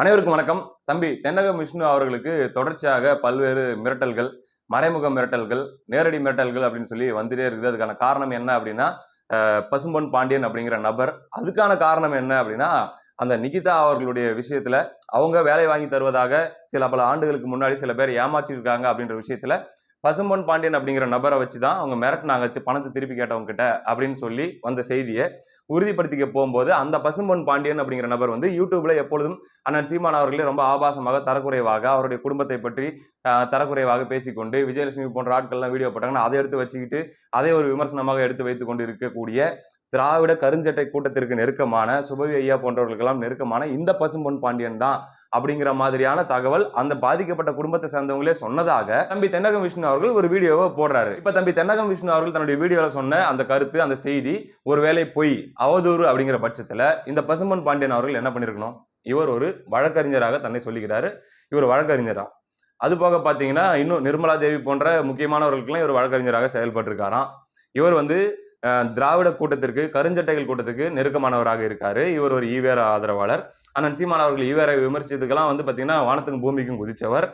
அனைவருக்கும் வணக்கம். தம்பி தென்னகம் விஷ்ணு அவர்களுக்கு தொடர்ச்சியாக பல்வேறு மிரட்டல்கள் மறைமுக மிரட்டல்கள் நேரடி மிரட்டல்கள் அப்படின்னு சொல்லி வந்துட்டே இருக்குது. அதுக்கான காரணம் என்ன அப்படின்னா பசும்பொன் பாண்டியன் அப்படிங்கிற நபர். அதுக்கான காரணம் என்ன அப்படின்னா அந்த நிகிதா அவர்களுடைய விஷயத்துல அவங்க வேலை வாங்கி தருவதாக சில பல ஆண்டுகளுக்கு முன்னாடி சில பேர் ஏமாற்றிருக்காங்க அப்படின்ற விஷயத்துல பசும்பொன் பாண்டியன் அப்படிங்கிற நபரை வச்சு தான் அவங்க மிரட்டினாங்க பணத்தை திருப்பி கேட்டவங்க கிட்ட அப்படின்னு சொல்லி வந்த செய்தியை உறுதிப்படுத்திக்க போகும்போது அந்த பசும்பொன் பாண்டியன் அப்படிங்கிற நபர் வந்து யூடியூப்ல எப்பொழுதும் அண்ணன் சீமான் அவர்களே ரொம்ப ஆபாசமாக தரக்குறைவாக அவருடைய குடும்பத்தை பற்றி தரக்குறைவாக பேசிக்கொண்டு விஜயலட்சுமி போன்ற ஆட்கள்லாம் வீடியோ போட்டாங்கன்னா அதை எடுத்து வச்சுக்கிட்டு அதை ஒரு விமர்சனமாக எடுத்து வைத்துக் கொண்டு இருக்கக்கூடிய திராவிட கருஞ்சட்டை கூட்டத்திற்கு நெருக்கமான சுபவி ஐயா போன்றவர்களுக்கெல்லாம் நெருக்கமான இந்த பசும்பொன் பாண்டியன் தான் அப்படிங்கிற மாதிரியான தகவல் அந்த பாதிக்கப்பட்ட குடும்பத்தை சேர்ந்தவங்களே சொன்னதாக தம்பி தென்னகம் விஷ்ணு அவர்கள் ஒரு வீடியோவை போடுறாரு. இப்போ தம்பி தென்னகம் விஷ்ணு அவர்கள் தன்னுடைய வீடியோவில் சொன்ன அந்த கருத்து அந்த செய்தி ஒருவேளை பொய் அவதூறு அப்படிங்கிற பட்சத்தில் இந்த பசும்பொன் பாண்டியன் அவர்கள் என்ன பண்ணியிருக்கணும் இவர் ஒரு வழக்கறிஞராக தன்னை சொல்லிக்கிறாரு. இவர் வழக்கறிஞரா? அது போக பார்த்தீங்கன்னா இன்னும் நிர்மலா தேவி போன்ற முக்கியமானவர்களுக்கெல்லாம் இவர் வழக்கறிஞராக செயல்பட்டிருக்காராம். இவர் வந்து திராவிட கூட்டத்திற்கு கருஞ்சட்டைகள் கூட்டத்துக்கு நெருக்கமானவராக இருக்கார். இவர் ஒரு ஈவேரா ஆதரவாளர். அண்ணன் சீமான் அவர்கள் ஈவேரை விமர்சித்ததுக்கெல்லாம் வந்து பார்த்தீங்கன்னா வானத்துக்கும் பூமிக்கும் குதித்தவர்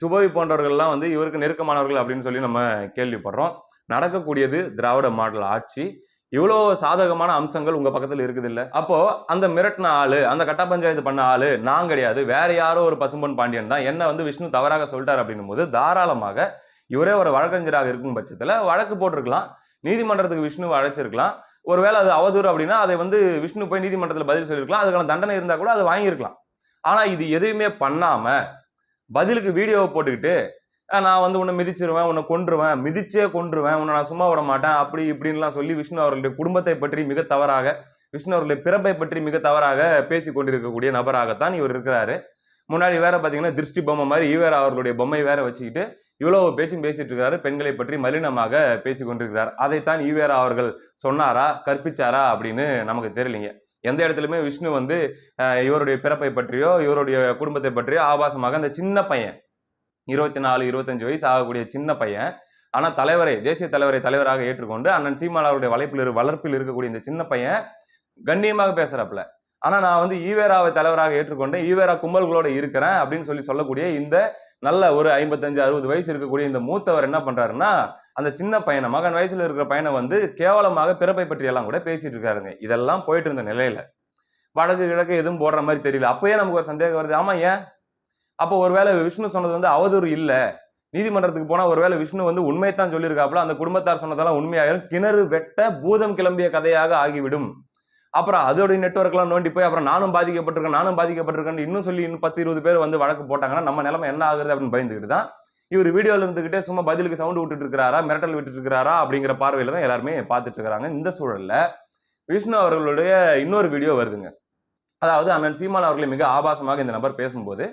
சுபவி போன்றவர்கள்லாம் வந்து இவருக்கு நெருக்கமானவர்கள் அப்படின்னு சொல்லி நம்ம கேள்விப்படுறோம். நடக்கக்கூடியது திராவிட மாடல் ஆட்சி. இவ்வளோ சாதகமான அம்சங்கள் உங்கள் பக்கத்தில் இருக்குது இல்லை அப்போது அந்த மிரட்டின ஆள் அந்த கட்ட பஞ்சாயத்து பண்ண ஆள் நான் கிடையாது. வேற யாரோ ஒரு பசும்பொன் பாண்டியன் தான். என்ன வந்து விஷ்ணு தவறாக சொல்லிட்டார் அப்படின்னும் போது தாராளமாக இவரே ஒரு வழக்கறிஞராக இருக்கும் பட்சத்தில் வழக்கு போட்டிருக்கலாம். நீதிமன்றத்துக்கு விஷ்ணுவை அழைச்சிருக்கலாம். ஒருவேளை அது அவதூறு அப்படின்னா அதை வந்து விஷ்ணு போய் நீதிமன்றத்தில் பதில் சொல்லியிருக்கலாம். அதுக்கான தண்டனை இருந்தால் கூட அதை வாங்கியிருக்கலாம். ஆனால் இது எதுவுமே பண்ணாமல் பதிலுக்கு வீடியோவை போட்டுக்கிட்டு நான் வந்து உன்னை மிதிச்சிருவேன் உன்னை கொன்றுவேன் மிதிச்சே கொன்றுவேன் உன்னை நான் சும்மா விட மாட்டேன் அப்படி இப்படின்லாம் சொல்லி விஷ்ணு அவர்களுடைய குடும்பத்தை பற்றி மிக தவறாக விஷ்ணு அவர்களுடைய பிறப்பை பற்றி மிக தவறாக பேசி கொண்டிருக்கக்கூடிய நபராகத்தான் இவர் இருக்கிறாரு. முன்னாடி வேற பார்த்தீங்கன்னா திருஷ்டி பொம்மை மாதிரி ஈவேர அவர்களுடைய பொம்மை வேற வச்சுக்கிட்டு இவ்வளவு பேச்சும் பேசிட்டு இருக்காரு. பெண்களை பற்றி மலினமாக பேசி கொண்டிருக்கிறார். அதைத்தான் ஈவேரா அவர்கள் சொன்னாரா கற்பிச்சாரா அப்படின்னு நமக்கு தெரியலிங்க. எந்த இடத்துலையுமே விஷ்ணு வந்து இவருடைய பிறப்பை பற்றியோ இவருடைய குடும்பத்தை பற்றியோ ஆபாசமாக அந்த சின்ன பையன் இருபத்தி நாலு இருபத்தஞ்சு வயசு ஆகக்கூடிய சின்ன பையன் ஆனால் தலைவரை தேசிய தலைவரை தலைவராக ஏற்றுக்கொண்டு அண்ணன் சீமான் அவருடைய வளைப்பில் வளர்ப்பில் இருக்கக்கூடிய இந்த சின்ன பையன் கண்ணியமாக பேசுகிறாப்புல ஆனால் நான் வந்து ஈவேராவை தலைவராக ஏற்றுக்கொண்டேன். ஈவேரா கும்பல்களோட இருக்கிறேன் அப்படின்னு சொல்லி சொல்லக்கூடிய இந்த நல்ல ஒரு ஐம்பத்தஞ்சு அறுபது வயசு இருக்கக்கூடிய இந்த மூத்தவர் என்ன பண்ணுறாருன்னா அந்த சின்ன பையனை மகன் வயசில் இருக்கிற பையனை வந்து கேவலமாக பிறப்பை பற்றியெல்லாம் கூட பேசிட்டு இருக்காருங்க. இதெல்லாம் போயிட்டு இருந்த நிலையில. வடக்கு கிழக்கு எதுவும் போடுற மாதிரி தெரியல. அப்போயே நமக்கு ஒரு சந்தேகம் வருது. ஆமாம் ஏன்? அப்போ ஒருவேளை விஷ்ணு சொன்னது வந்து அவதூறு இல்லை. நீதிமன்றத்துக்கு போனால் ஒருவேளை விஷ்ணு வந்து உண்மையைத்தான் சொல்லியிருக்காப்புல. அந்த குடும்பத்தார் சொன்னதெல்லாம் உண்மையாயிரும். கிணறு வெட்ட பூதம் கிளம்பிய கதையாக ஆகிவிடும். அப்புறம் அதோடைய நெட்ஒர்க்லாம் நோண்டி போய் அப்புறம் நானும் பாதிக்கப்பட்டிருக்கேன் நானும் பாதிக்கப்பட்டிருக்கேன் இன்னும் சொல்லி இன்னும் பத்து இருபது பேர் வந்து வழக்கு போட்டாங்கன்னா நம்ம நிலைமை என்ன ஆகுது அப்படின்னு பயந்துக்கிட்டு தான் இவர் வீடியோவில் இருந்துக்கிட்டே சும்மா பதிலுக்கு சவுண்டு விட்டுட்டு இருக்கிறாரா மிரட்டல் விட்டுட்டு இருக்கிறாரா அப்படிங்கிற பார்வையில் தான் எல்லாருமே பார்த்துட்டு இருக்கிறாங்க இந்த சூழலில் விஷ்ணு அவர்களுடைய இன்னொரு வீடியோ வருதுங்க. அதாவது அண்ணன் சீமான் அவர்களை மிக ஆபாசமாக இந்த நபர் பேசும்போது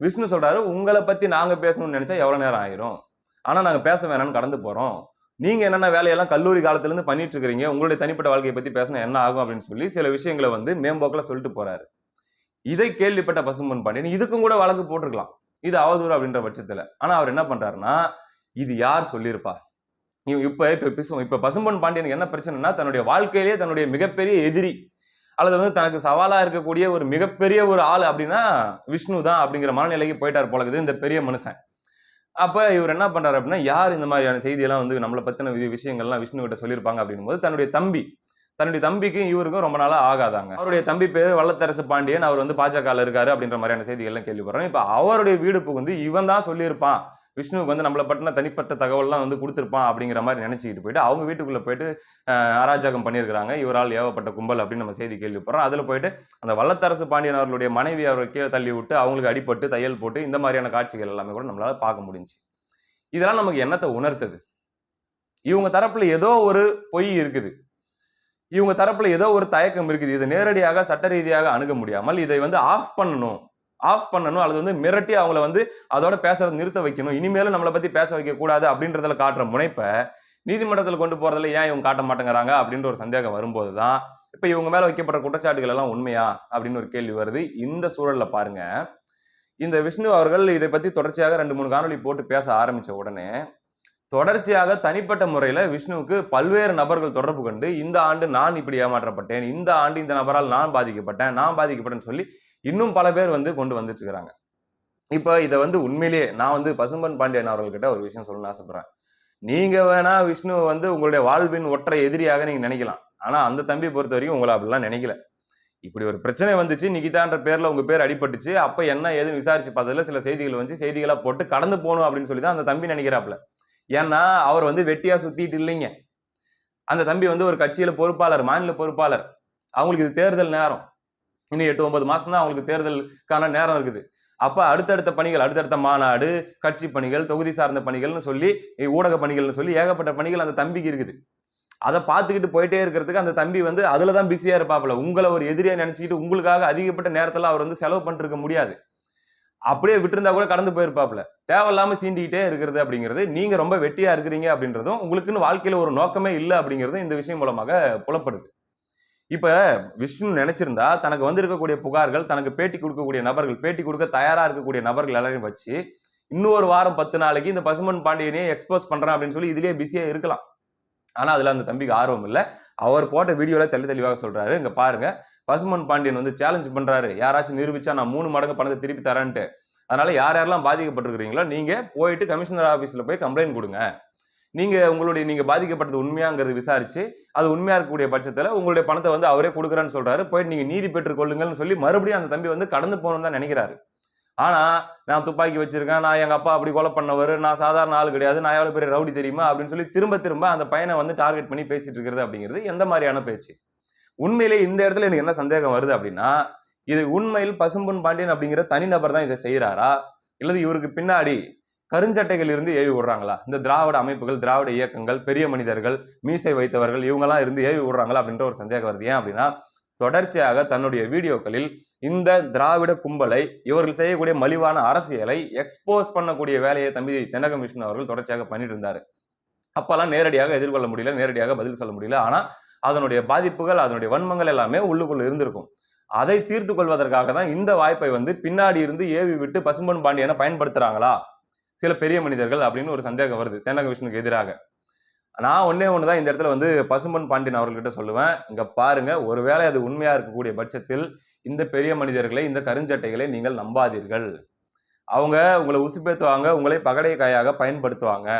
விஷ்ணு சொல்கிறாரு உங்களை பற்றி நாங்கள் பேசணும்னு நினச்சா எவ்வளோ நேரம் ஆயிரும்? ஆனால் நாங்கள் பேச வேணாம்னு கடந்து போகிறோம் நீங்கள் என்னென்ன வேலையெல்லாம் கல்லூரி காலத்துலேருந்து பண்ணிகிட்டு பண்ணிட்டு இருக்கிறீங்க உங்களுடைய தனிப்பட்ட வாழ்க்கையை பற்றி பேசினா என்ன ஆகும் அப்படின்னு சொல்லி சில விஷயங்களை வந்து மேம்போக்கில் சொல்லிட்டு போகிறாரு இதை கேள்விப்பட்ட பசும்பன் பாண்டியன் இதுக்கும் கூட வழக்கு போட்டிருக்கலாம். இது அவதூறு அப்படின்ற பட்சத்தில். ஆனால் அவர் என்ன பண்ணுறாருன்னா இது யார் சொல்லியிருப்பா? இப்போ இப்போ இப்ப பிசு- பசும்பொன் பாண்டியனுக்கு என்ன பிரச்சனைனா தன்னுடைய வாழ்க்கையிலேயே தன்னுடைய மிகப்பெரிய எதிரி அல்லது வந்து தனக்கு சவாலாக இருக்கக்கூடிய ஒரு மிகப்பெரிய ஒரு ஆள் அப்படின்னா விஷ்ணு தான் அப்படிங்கிற மனநிலைக்கு போயிட்டார் போலக்குது இந்த பெரிய மனுஷன். அப்போ இவர் என்ன பண்ணுறாரு அப்படின்னா யார் இந்த மாதிரியான செய்தியெல்லாம் வந்து நம்மளை பற்றின விஷயங்கள்லாம் விஷ்ணு கிட்ட சொல்லியிருப்பாங்க அப்படின்னும் போது தன்னுடைய தம்பி தன்னுடைய தம்பிக்கும் இவருக்கும் ரொம்ப நாளாக ஆகாதாங்க. அவருடைய தம்பி பேர் வல்லத்தரசு பாண்டியன் அவர் வந்து பாஜகவில் இருக்காரு அப்படின்ற மாதிரியான செய்திகள்லாம் கேள்விப்படுறோம். இப்போ அவருடைய வீடு புகுந்து இவன் தான் சொல்லியிருப்பான். விஷ்ணுவுக்கு வந்து நம்மளை பற்றின தனிப்பட்ட தகவல்லாம் வந்து கொடுத்துருப்பான் அப்படிங்கிற மாதிரி நினச்சிக்கிட்டு போயிட்டு அவங்க வீட்டுக்குள்ளே போயிட்டு அராஜகம் பண்ணியிருக்கிறாங்க. இவரால் ஏவப்பட்ட கும்பல் அப்படின்னு நம்ம செய்தி கேள்விப்படுறோம். அதில் போயிட்டு அந்த வல்லத்தரசு பாண்டியன் அவர்களுடைய மனைவி அவரை கீழே தள்ளி விட்டு அவங்களுக்கு அடிபட்டு தையல் போட்டு இந்த மாதிரியான காட்சிகள் எல்லாமே கூட நம்மளால் பார்க்க முடிஞ்சு இதெல்லாம் நமக்கு என்னத்தை உணர்த்துது? இவங்க தரப்பில் ஏதோ ஒரு பொய் இருக்குது. இவங்க தரப்பில் ஏதோ ஒரு தயக்கம் இருக்குது. இதை நேரடியாக சட்ட ரீதியாக அணுக முடியாமல் இதை வந்து ஆஃப் பண்ணணும். ஆஃப் பண்ணணும் அல்லது வந்து மிரட்டி அவங்கள வந்து அதோட பேசுறது நிறுத்த வைக்கணும். இனிமேலும் நம்மளை பத்தி பேச வைக்க கூடாது அப்படின்றதுல காட்டுற முனைப்பை நீதிமன்றத்தில் கொண்டு போறதுல ஏன் இவங்க காட்ட மாட்டேங்கிறாங்க அப்படின்ற ஒரு சந்தேகம் வரும்போது தான் இப்போ இவங்க மேலே வைக்கப்படுற குற்றச்சாட்டுகள் எல்லாம் உண்மையா அப்படின்னு ஒரு கேள்வி வருது. இந்த சூழலில் பாருங்க. இந்த விஷ்ணு அவர்கள் இதை பத்தி தொடர்ச்சியாக ரெண்டு மூணு காணொலி போட்டு பேச ஆரம்பிச்ச உடனே தொடர்ச்சியாக தனிப்பட்ட முறையில் விஷ்ணுவுக்கு பல்வேறு நபர்கள் தொடர்பு கொண்டு இந்த ஆண்டு நான் இப்படி ஏமாற்றப்பட்டேன் இந்த ஆண்டு இந்த நபரால் நான் பாதிக்கப்பட்டேன் நான் பாதிக்கப்பட்டேன்னு சொல்லி இன்னும் பல பேர் வந்து கொண்டு வந்துட்டு இருக்கிறாங்க. இப்போ இதை வந்து உண்மையிலேயே நான் வந்து பசும்பன் பாண்டியன் அவர்கள்கிட்ட ஒரு விஷயம் சொல்லணும்னு ஆசைப்படுறேன். நீங்கள் வேணா விஷ்ணு வந்து உங்களுடைய வாழ்வின் ஒற்றை எதிரியாக நீங்கள் நினைக்கலாம். ஆனால் அந்த தம்பி பொறுத்த வரைக்கும் உங்களை அப்படிலாம் நினைக்கல. இப்படி ஒரு பிரச்சனை வந்துச்சு நிகிதான்ற பேரில் உங்கள் பேர் அடிபட்டுச்சு அப்போ என்ன ஏதுன்னு விசாரிச்சு பார்த்ததில் சில செய்திகள் வந்து செய்திகளாக போட்டு கடந்து போகணும் அப்படின்னு சொல்லி தான் அந்த தம்பி நினைக்கிறாப்புல. ஏன்னா அவர் வந்து வெட்டியாக சுற்றிட்டு இல்லைங்க. அந்த தம்பி வந்து ஒரு கட்சியில் பொறுப்பாளர் மாநில பொறுப்பாளர். அவங்களுக்கு இது தேர்தல் நேரம். இன்னும் எட்டு ஒன்பது மாதம் தான் அவங்களுக்கு தேர்தலுக்கான நேரம் இருக்குது. அப்போ அடுத்தடுத்த பணிகள் அடுத்தடுத்த மாநாடு கட்சி பணிகள் தொகுதி சார்ந்த பணிகள்னு சொல்லி ஊடக பணிகள்னு சொல்லி ஏகப்பட்ட பணிகள் அந்த தம்பிக்கு இருக்குது. அதை பார்த்துக்கிட்டு போயிட்டே இருக்கிறதுக்கு அந்த தம்பி வந்து அதில் தான் பிஸியாக இருப்பாப்புல. உங்களை ஒரு எதிரியாக நினச்சிக்கிட்டு உங்களுக்காக அதிகப்பட்ட நேரத்தில் அவர் வந்து செலவு பண்ணிருக்க முடியாது. அப்படியே விட்டுருந்தா கூட கடந்து போயிருப்பாப்ல தேவையில்லாமல் சீண்டிக்கிட்டே இருக்கிறது அப்படிங்கிறது நீங்க ரொம்ப வெட்டியா இருக்கிறீங்க அப்படின்றதும் உங்களுக்குன்னு வாழ்க்கையில ஒரு நோக்கமே இல்லை அப்படிங்கிறதும் இந்த விஷயம் மூலமாக புலப்படுது. இப்ப விஷ்ணு நினைச்சிருந்தா தனக்கு வந்திருக்கக்கூடிய புகார்கள் தனக்கு பேட்டி கொடுக்கக்கூடிய நபர்கள் பேட்டி கொடுக்க தயாரா இருக்கக்கூடிய நபர்கள் எல்லாரையும் வச்சு இன்னொரு வாரம் பத்து நாளைக்கு இந்த பசுமன் பாண்டியனையே எக்ஸ்போஸ் பண்றேன் அப்படின்னு சொல்லி இதுலயே பிஸியா இருக்கலாம். ஆனால் அதில் அந்த தம்பிக்கு ஆர்வம் இல்லை. அவர் போட்ட வீடியோவில் தெளி தெளிவாக சொல்கிறாரு இங்கே பாருங்கள் பசுமன் பாண்டியன் வந்து சேலஞ்ச் பண்ணுறாரு யாராச்சும் நிரூபிச்சா நான் மூணு மடங்கு பணத்தை திருப்பி தரேன்ட்டு. அதனால் யார் யாரெல்லாம் பாதிக்கப்பட்டிருக்கிறீங்களோ நீங்கள் போயிட்டு கமிஷனர் ஆஃபீஸில் போய் கம்ப்ளைண்ட் கொடுங்க. நீங்கள் உங்களுடைய நீங்கள் பாதிக்கப்பட்டது உண்மையாங்கிறது விசாரித்து அது உண்மையாக இருக்கக்கூடிய பட்சத்தில் உங்களுடைய பணத்தை வந்து அவரே கொடுக்குறேன்னு சொல்கிறாரு போயிட்டு நீங்கள் நீதி பெற்றுக்கொள்ளுங்கள்னு சொல்லி மறுபடியும் அந்த தம்பி வந்து கடந்து போகணும்னு தான் நினைக்கிறாரு. ஆனால் நான் துப்பாக்கி வச்சிருக்கேன் நான் எங்கள் அப்பா அப்படி கொலை பண்ணவர் நான் சாதாரண ஆள் கிடையாது நான் எவ்வளோ பெரிய ரவுடி தெரியுமா அப்படின்னு சொல்லி திரும்ப திரும்ப அந்த பையனை வந்து டார்கெட் பண்ணி பேசிட்டு இருக்கிறது அப்படிங்கிறது எந்த மாதிரியான பேச்சு? உண்மையிலே இந்த இடத்துல எனக்கு என்ன சந்தேகம் வருது அப்படின்னா இது உண்மையில் பசும்பொன் பாண்டியன் அப்படிங்கிற தனிநபர் தான் இதை செய்கிறாரா இல்லது இவருக்கு பின்னாடி கருஞ்சட்டைகள் இருந்து ஏவி விடுறாங்களா? இந்த திராவிட அமைப்புகள் திராவிட இயக்கங்கள் பெரிய மனிதர்கள் மீசை வைத்தவர்கள் இவங்கெல்லாம் இருந்து ஏவி விடுறாங்களா அப்படின்ற ஒரு சந்தேகம் வருது. ஏன் அப்படின்னா தொடர்ச்சியாக தன்னுடைய வீடியோக்களில் இந்த திராவிட கும்பலை இவர்கள் செய்யக்கூடிய மலிவான அரசியலை எக்ஸ்போஸ் பண்ணக்கூடிய வேலையை தம்பி தென்னகம் விஷ்ணு அவர்கள் தொடர்ச்சியாக பண்ணிட்டு இருந்தார். அப்பெல்லாம் நேரடியாக எதிர்கொள்ள முடியல நேரடியாக பதில் சொல்ல முடியல. ஆனால் அதனுடைய பாதிப்புகள் அதனுடைய வன்மங்கள் எல்லாமே உள்ளுக்குள்ள இருந்திருக்கும். அதை தீர்த்து கொள்வதற்காக தான் இந்த வாய்ப்பை வந்து பின்னாடி இருந்து ஏவி விட்டு பசும்பொன் பாண்டியனை பயன்படுத்துறாங்களா? சில பெரிய மனிதர்கள் அப்படின்னு ஒரு சந்தேகம் வருது. தென்னக விஷ்ணுக்கு எதிராக. நான் ஒன்றே ஒன்று தான் இந்த இடத்துல வந்து பசும்பன் பாண்டியன் அவர்கள்கிட்ட சொல்லுவேன். இங்கே பாருங்கள் ஒருவேளை அது உண்மையாக இருக்கக்கூடிய பட்சத்தில் இந்த பெரிய மனிதர்களை இந்த கருஞ்சட்டைகளை நீங்கள் நம்பாதீர்கள். அவங்க உங்களை உசுப்பேத்துவாங்க உங்களை பகடை காயாக பயன்படுத்துவாங்க.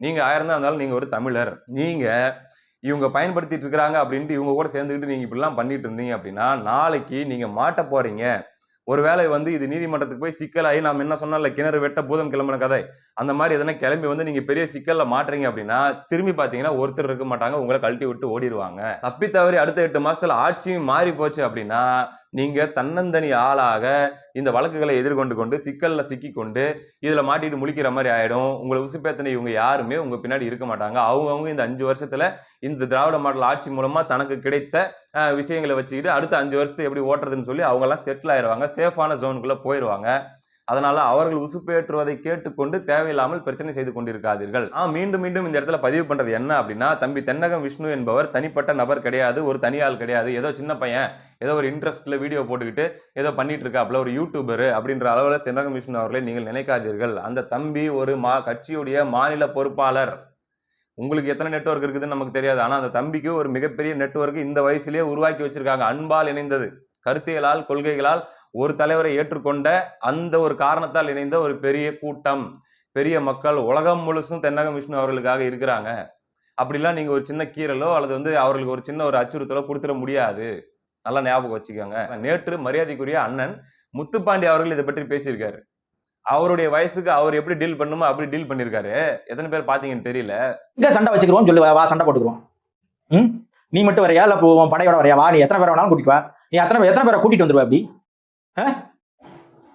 நீங்கள் ஆயிரம் தான் இருந்தாலும் நீங்கள் ஒரு தமிழர். நீங்கள் இவங்க பயன்படுத்திட்டு இருக்கிறாங்க அப்படின்ட்டு இவங்க கூட சேர்ந்துக்கிட்டு நீங்கள் இப்படிலாம் பண்ணிட்டு இருந்தீங்க அப்படின்னா நாளைக்கு நீங்கள் மாட்ட போகிறீங்க ஒருவேளை வந்து இது நீதிமன்றத்துக்கு போய் சிக்கலாகி நாம் என்ன சொன்னால கிணறு வெட்ட பூதம் கிளம்பின கதை. அந்த மாதிரி எதனா கிளம்பி வந்து நீங்க பெரிய சிக்கல்ல மாட்டுறீங்க அப்படின்னா திரும்பி பாத்தீங்கன்னா ஒருத்தர் இருக்க மாட்டாங்க உங்களை கழட்டி விட்டு ஓடிடுவாங்க தப்பி தவறி அடுத்த எட்டு மாசத்துல ஆட்சியும் மாறி போச்சு அப்படின்னா நீங்கள் தன்னந்தனி ஆளாக இந்த வழக்குகளை எதிர்கொண்டு கொண்டு சிக்கலில் சிக்கி கொண்டு இதுல மாட்டிட்டு முழிக்கிற மாதிரி ஆயிடும். உங்களை உசுப்பேத்தனை இவங்க யாருமே உங்கள் பின்னாடி இருக்க மாட்டாங்க. அவங்கவுங்க இந்த அஞ்சு வருஷத்தில் இந்த திராவிட மாடல் ஆட்சி மூலமாக தனக்கு கிடைத்த விஷயங்களை வச்சுக்கிட்டு அடுத்த அஞ்சு வருஷத்தை எப்படி ஓட்டுறதுன்னு சொல்லி அவங்கெல்லாம் செட்டில் ஆயிடுவாங்க சேஃபான ஜோனுக்குள்ளே போயிடுவாங்க அதனால அவர்கள் உசுப்பேற்றுவதை கேட்டுக்கொண்டு தேவையில்லாமல் பிரச்சனை செய்து கொண்டிருக்காதீர்கள். ஆ மீண்டும் மீண்டும் இந்த இடத்துல பதிவு பண்றது என்ன அப்படின்னா தம்பி தென்னகம் விஷ்ணு என்பவர் தனிப்பட்ட நபர் கிடையாது ஒரு தனியாள் கிடையாது. ஏதோ சின்ன பையன் ஏதோ ஒரு இன்ட்ரெஸ்ட்ல வீடியோ போட்டுக்கிட்டு ஏதோ பண்ணிட்டு இருக்காப்புல ஒரு யூடியூபர் அப்படின்ற அளவில் தென்னகம் விஷ்ணு அவர்களை நீங்கள் நினைக்காதீர்கள். அந்த தம்பி ஒரு மா கட்சியுடைய மாநில பொறுப்பாளர். உங்களுக்கு எத்தனை நெட்வொர்க் இருக்குதுன்னு நமக்கு தெரியாது. ஆனால் அந்த தம்பிக்கு ஒரு மிகப்பெரிய நெட்ஒர்க் இந்த வயசுலேயே உருவாக்கி வச்சிருக்காங்க. அன்பால் இணைந்தது. கருத்தியலால் கொள்கைகளால் ஒரு தலைவரை ஏற்றுக்கொண்ட அந்த ஒரு காரணத்தால் இணைந்த ஒரு பெரிய கூட்டம் பெரிய மக்கள் உலகம் முழுசும் தென்னகம் விஷ்ணு அவர்களுக்காக இருக்கிறாங்க. அப்படிலாம் நீங்கள் ஒரு சின்ன கீறலோ அல்லது வந்து அவர்களுக்கு ஒரு சின்ன ஒரு அச்சுறுத்தலோ கொடுத்துட முடியாது. நல்லா ஞாபகம் வச்சுக்கோங்க. நேற்று மரியாதைக்குரிய அண்ணன் முத்துப்பாண்டி அவர்கள் இதை பற்றி பேசியிருக்காரு. அவருடைய வயசுக்கு அவர் எப்படி டீல் பண்ணுமோ அப்படி டீல் பண்ணியிருக்காரு. எத்தனை பேர் பாத்தீங்கன்னு தெரியல. இல்லை சண்டை வச்சுக்கிறோம் சொல்லி வா, சண்டை போட்டுக்கிறோம் ம்? நீ மட்டும் வரையா? இல்ல இப்போ படையோட வரையா? வா நீ எத்தனை பேர் வேணாலும் கூட்டிட்டு வா. நீ எத்தனை எத்தனை பேரை கூட்டிட்டு வந்துருவா அப்படி?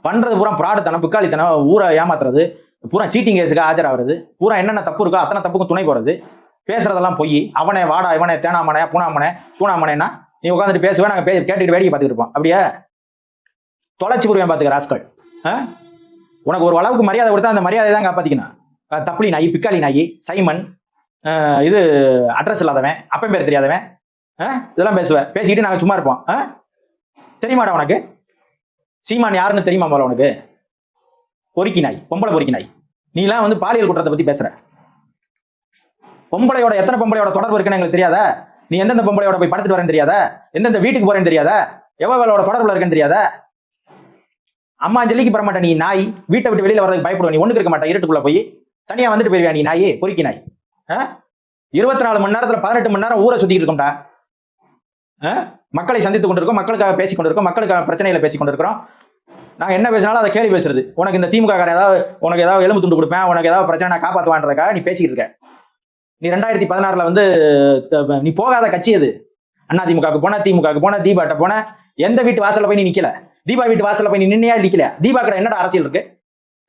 பண்றது பூரா பிராடுத்தனம் பிக்காளித்தனம் ஊரை ஏமாத்துறது பூரா சீட்டிங் கேஸுக்கு ஆஜராகிறது பூரா என்னென்ன தப்பு இருக்கோ அத்தனை தப்புக்கும் துணை போறது. பேசுறதெல்லாம் பொய் அவனே வாடா இவனே தேனாமனே பூனாமனே சூனாமனேன்னா நீ உட்காந்துட்டு பேசுவேன் நாங்கள் பே கேட்டுட்டு வேடிக்கை பார்த்துட்டு இருப்போம். அப்படியே? தொலைச்சி புரிவேன் பார்த்துக்க ராஸ்கள் ஆ? உனக்கு ஒரு அளவுக்கு மரியாதை கொடுத்தா அந்த மரியாதை தான் காப்பாத்திக்கணும். தப்புளி நாய் பிக்காளி நாய் சைமன் இது அட்ரஸ் இல்லாதவன் அப்பன் பேர் தெரியாதவன் இதெல்லாம் பேசுவேன் பேசிக்கிட்டு நாங்கள் சும்மா இருப்போம். தெரியுமாடா உனக்கு? சீமான் யாருன்னு தெரியுமா முதல்ல உனக்கு? பொறுக்கி நாய் பொம்பளை பொறுக்கி நாய் நீலாம் வந்து பாலியல் குற்றத்தை பத்தி பேசுற. பொம்பளையோட எத்தனை பொம்பளையோட தொடர்பு இருக்குன்னு எங்களுக்கு தெரியாத? நீ எந்தெந்த பொம்பளையோட போய் படுத்துட்டு வரேன்னு தெரியாதா? எந்தெந்த வீட்டுக்கு போறேன்னு தெரியாத? எவ்வளோட தொடர்புல இருக்குன்னு தெரியாதா? அம்மா அஞ்சலிக்கு பெற மாட்டே நீ நாய். வீட்டை விட்டு வெளியில வரதுக்கு பயப்படுவ நீ ஒண்ணுக்கு இருக்க மாட்டேன் இருட்டுக்குள்ள போய். தனியா வந்துட்டு போயிருவியா நீ நாயே? பொறுக்கி நாய் இருபத்தி நாலு மணி நேரத்துல பதினெட்டு மணி நேரம் ஊரை சுத்திட்டு இருக்கோம்டா. ஆ? மக்களை சந்தித்துக் கொண்டிருக்கோம் மக்களுக்காக பேசிக் கொண்டிருக்கோம் மக்களுக்காக பிரச்சனைகளை பேசிக் கொண்டிருக்கிறோம். நாங்கள் என்ன பேசினாலும் அதை கேள்வி பேசுறது. உனக்கு இந்த திமுக காரன் ஏதாவது உனக்கு ஏதாவது எலும்பு துண்டு கொடுப்பேன் உனக்கு ஏதாவது பிரச்சனை நான் காப்பாற்றுவான்றதுக்காக நீ பேசிக்கிட்டு இருக்க. நீ ரெண்டாயிரத்தி பதினாறுல வந்து நீ போகாத கட்சி அது. அண்ணா திமுகவுக்கு போன திமுகவுக்கு போன தீபாட்ட போன எந்த வீட்டு வாசல்ல போய் நீ நிக்கல? தீபா வீட்டு வாசல்ல போய் நீ நின்னையா நிக்கல. தீபா கடை என்னடா அரசியல் இருக்கு?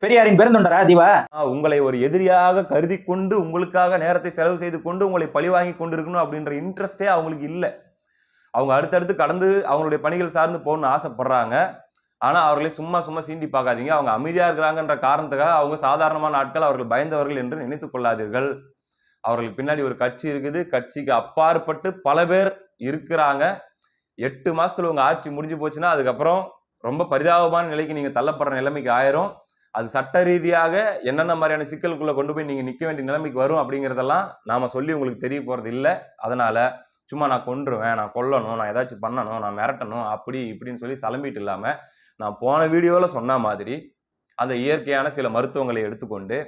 பெரியாரின் பெருந்தொண்டரா தீபா? உங்களை ஒரு எதிரியாக கருதி கொண்டு உங்களுக்காக நேரத்தை செலவு செய்து கொண்டு உங்களை பழி வாங்கி கொண்டிருக்கணும் அப்படின்ற இன்ட்ரெஸ்டே அவங்களுக்கு இல்லை. அவங்க அடுத்தடுத்து கடந்து அவங்களுடைய பணிகள் சார்ந்து போகணும்னு ஆசைப்படுறாங்க. ஆனால் அவர்களை சும்மா சும்மா சீண்டி பார்க்காதீங்க. அவங்க அமைதியாக இருக்கிறாங்கன்ற காரணத்துக்காக அவங்க சாதாரணமான ஆட்கள் அவர்கள் பயந்தவர்கள் என்று நினைத்து கொள்ளாதீர்கள். அவர்களுக்கு பின்னாடி ஒரு கட்சி இருக்குது. கட்சிக்கு அப்பாற்பட்டு பல பேர் இருக்கிறாங்க. எட்டு மாதத்தில் உங்கள் ஆட்சி முடிஞ்சு போச்சுன்னா அதுக்கப்புறம் ரொம்ப பரிதாபமான நிலைக்கு நீங்கள் தள்ளப்படுற நிலைமைக்கு ஆயிரும். அது சட்ட ரீதியாக என்னென்ன மாதிரியான சிக்கலுக்குள்ளே கொண்டு போய் நீங்கள் நிற்க வேண்டிய நிலைமைக்கு வரும் அப்படிங்கிறதெல்லாம் நாம் சொல்லி உங்களுக்கு தெரிய போகிறது இல்லை. அதனால் சும்மா நான் கொண்டுருவேன் நான் கொல்லணும் நான் ஏதாச்சும் பண்ணணும் நான் மிரட்டணும் அப்படி இப்படின்னு சொல்லி சலம்பிட்டு இல்லாமல் நான் போன வீடியோவில் சொன்ன மாதிரி அந்த இயற்கையான சில மருத்துவங்களை எடுத்துக்கொண்டு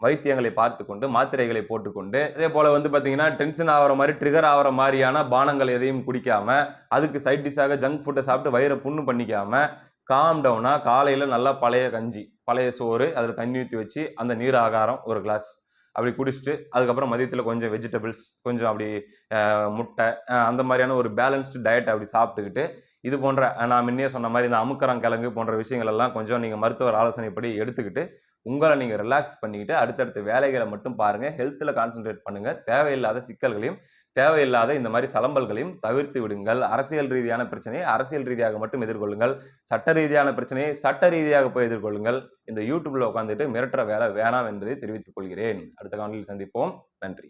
வைத்தியங்களை பார்த்து கொண்டு மாத்திரைகளை போட்டுக்கொண்டு அதே போல் வந்து பார்த்தீங்கன்னா டென்ஷன் ஆகிற மாதிரி ட்ரிகர் ஆகிற மாதிரியான பானங்கள் எதையும் குடிக்காம அதுக்கு சைட் டிஷ்ஷாக ஜங்க் ஃபுட்டை சாப்பிட்டு வயிறை புண்ணு பண்ணிக்காம காம் டவுனாக காலையில் நல்லா பழைய கஞ்சி பழைய சோறு அதில் தண்ணி ஊற்றி வச்சு அந்த நீர் ஆகாரம் ஒரு கிளாஸ் அப்படி குடிச்சிட்டு அதுக்கப்புறம் மதியத்தில் கொஞ்சம் வெஜிடபிள்ஸ் கொஞ்சம் அப்படி முட்டை அந்த மாதிரியான ஒரு பேலன்ஸ்டு டயட் அப்படி சாப்பிட்டுக்கிட்டு இது போன்ற நான் முன்னே சொன்ன மாதிரி இந்த அமுக்கரம் கிழங்கு போன்ற விஷயங்கள் எல்லாம் கொஞ்சம் நீங்கள் மருத்துவர் ஆலோசனைப்படி எடுத்துக்கிட்டு உங்களை நீங்கள் ரிலாக்ஸ் பண்ணிக்கிட்டு அடுத்தடுத்த வேலைகளை மட்டும் பாருங்கள் ஹெல்த்தில் கான்சென்ட்ரேட் பண்ணுங்கள் தேவையில்லாத சிக்கல்களையும் தேவையில்லாத இந்த மாதிரி சலம்பல்களையும் தவிர்த்து விடுங்கள். அரசியல் ரீதியான பிரச்சனையை அரசியல் ரீதியாக மட்டும் எதிர்கொள்ளுங்கள். சட்ட ரீதியான பிரச்சனையை சட்ட ரீதியாக போய் எதிர்கொள்ளுங்கள். இந்த யூடியூப்ல உட்காந்துட்டு மிரட்டுற வேலை வேணாம் என்பதை தெரிவித்துக் கொள்கிறேன். அடுத்த காணொலியில் சந்திப்போம். நன்றி.